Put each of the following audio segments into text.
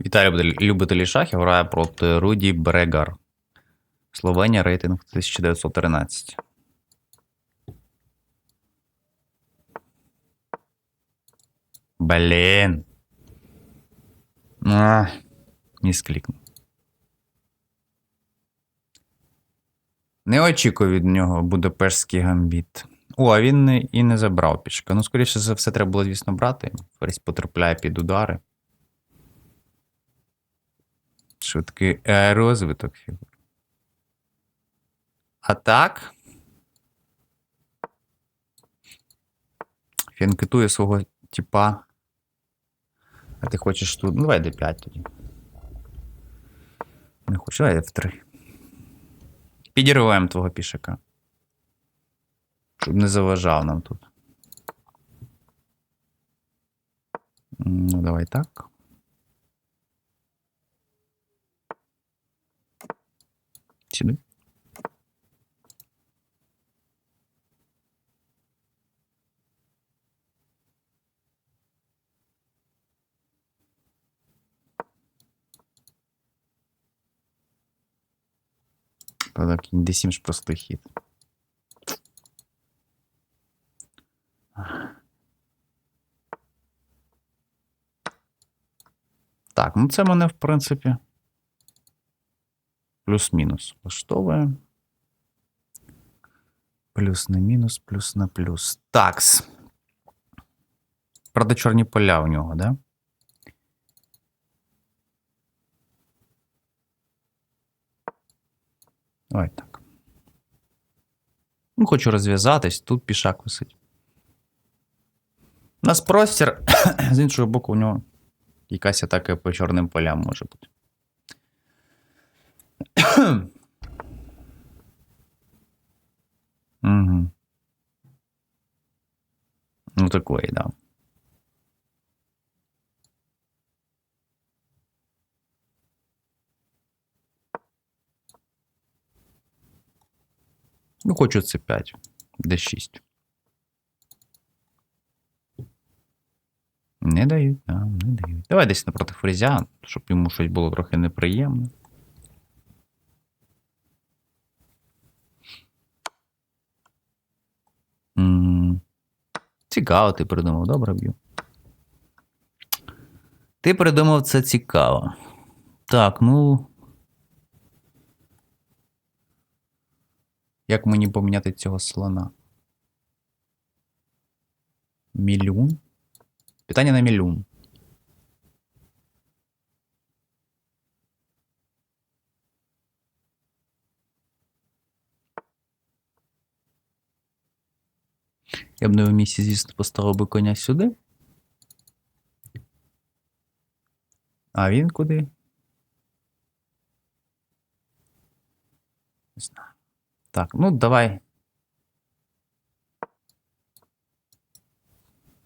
Віталій любителі шахів грає проти Руді Брегар. Словенія рейтинг 1913. Блін. А, місклікнув. Не очікую від нього Будапештський гамбіт. О, а він і не забрав пішка. Ну, скоріше за все, треба було, звісно, брати. Ферзь потрапляє під удари. Швидкий е, розвиток фігур. А так. Фінкетує свого типа. А ти хочеш тут. Ну, давай d5 тоді. Не хочу, давай f3. Підірваємо твого пішака. Щоб не заважав нам тут. Ну, давай так. Сюди. Правда, кінь D7 ж простий хід. Так, ну це мене, в принципі. Плюс-мінус влаштовує. Плюс на мінус, плюс на плюс. Такс. Правда, чорні поля у нього, да? Ой, так. Ну, хочу розв'язатись, тут пішак висить. У нас простір, з іншого боку, у нього якась атака по чорним полям може бути. Ну, такої, да. Ну, хочу це 5, D6. Не дають, да, не дають. Давай десь напроти фрезя, щоб йому щось було трохи неприємне. Цікаво, ти придумав, добре б'ю. Ти придумав це цікаво. Так, ну. Як мені поміняти цього слона? Мільйон? Питання на мільйон. Я б на його місці, звісно, поставив би коня сюди. А він куди? Не знаю. Так, ну давай.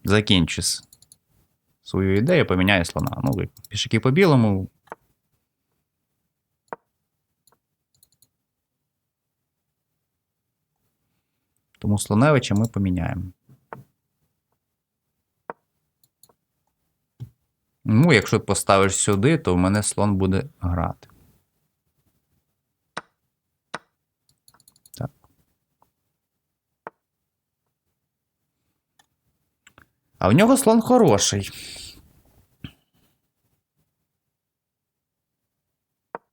Закінчи свою ідею, поміняю слона. Ну, ви пішаки по білому. Тому слоневича ми поміняємо. Ну, якщо поставиш сюди, то в мене слон буде грати. Так. А в нього слон хороший.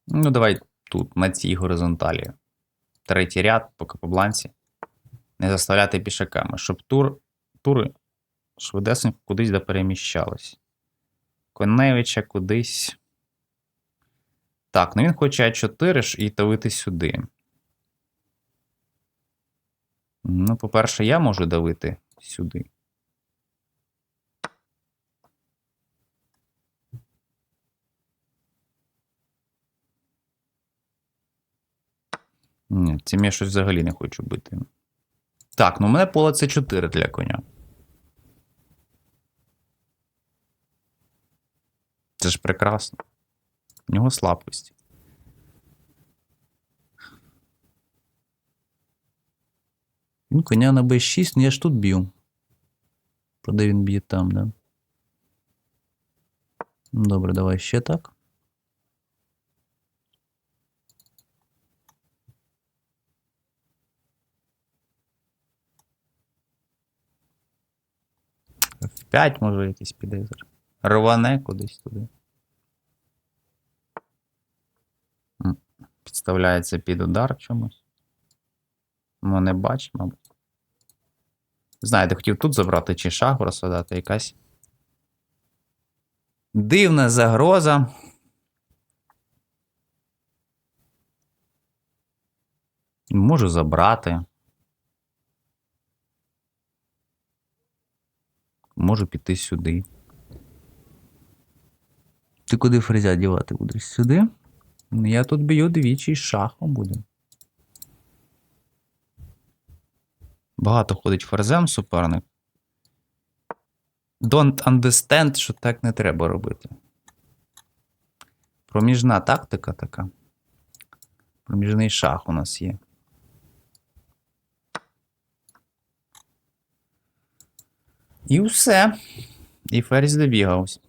Ну, давай тут, на цій горизонталі. Третій ряд, поки по бланці. Не заставляти пішаками, щоб тур, тури швидесенько кудись да переміщались. Коневича кудись. Так, ну він хоче А4 ж і давити сюди. Ну, по-перше, я можу давити сюди. Ні, цим я щось взагалі не хочу бити. Так, ну у мене поле це 4 для коня. Це ж прекрасно. У нього слабкості. Він коня на b6, ну я ж тут б'ю. Правда він б'є там, да? Добре, давай ще так. В 5 може якийсь піде. зараз. Рване кудись туди. Підставляється під удар чомусь. Ну, не бачить, мабуть. Знаєте, хотів тут забрати чи шах розсадати якась. Дивна загроза. Можу забрати. Можу піти сюди. Ти куди фрезя дівати будеш? Сюди? Ну, я тут б'ю двічі з шахом буду. Багато ходить ферзем суперник. Don't understand, що так не треба робити. Проміжна тактика така. Проміжний шах у нас є. І все. І ферзь добігався.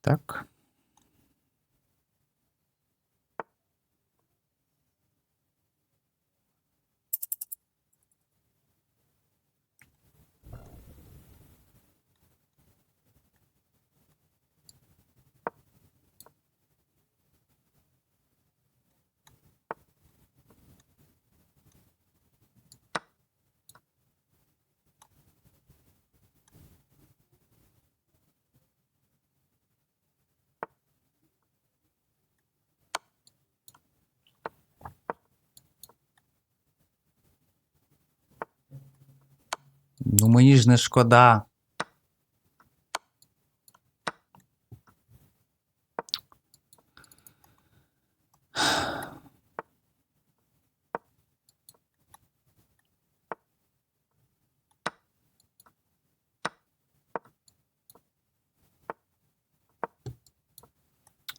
Так. Ну мені ж не шкода.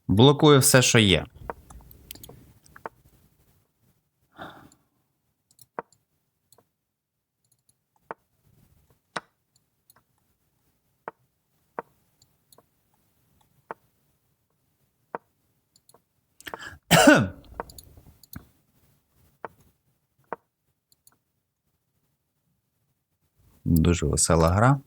Блокую все, що є. Дуже весела гра.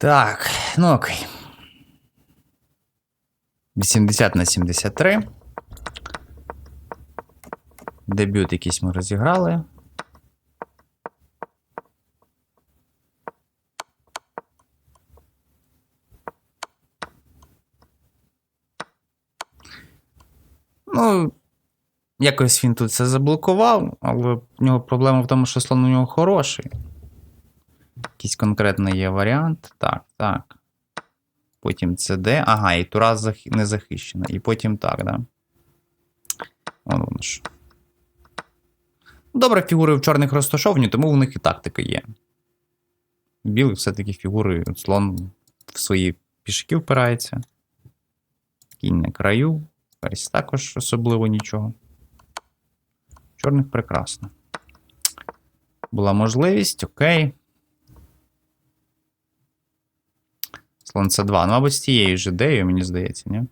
Так, ну окей. 80 на 73. Дебют якийсь ми розіграли. Ну, якось він тут це заблокував, але в нього проблема в тому, що слон у нього хороший. Якийсь конкретний є варіант. Так, так. Потім CD. Ага, і тура зах... не захищена. І потім так, да? Вон воно ж. Добре, фігури в чорних розташовані, тому в них і тактика є. Білих все-таки фігури, слон в свої пішки впирається. Кінь на краю. Ферзь також особливо нічого. Чорних прекрасно. Була можливість, окей. Слон С2. Ну, мабуть, з тією ж ідеєю, мені здається, ні?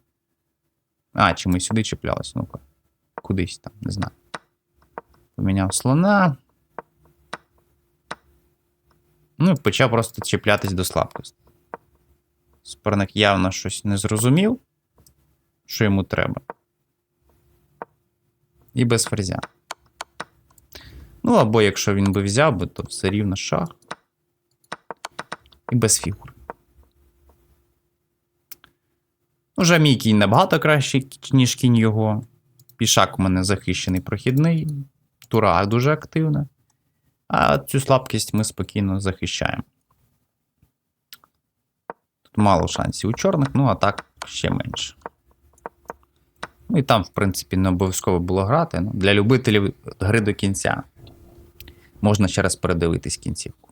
А, чи ми сюди чіплялись? Ну-ка. Кудись там, не знаю. Поміняв слона. Ну і почав просто чіплятись до слабкості. Суперник явно щось не зрозумів, що йому треба. І без ферзя. Ну, або якщо він би взяв би, то все рівно шах. І без фігур. Уже мій кінь набагато кращий, ніж кінь його. Пішак у мене захищений прохідний. Тура дуже активна. А цю слабкість ми спокійно захищаємо. Тут мало шансів у чорних, ну а так ще менше. Ну і там, в принципі, не обов'язково було грати. Ну, для любителів гри до кінця. Можна ще раз передивитись кінцівку.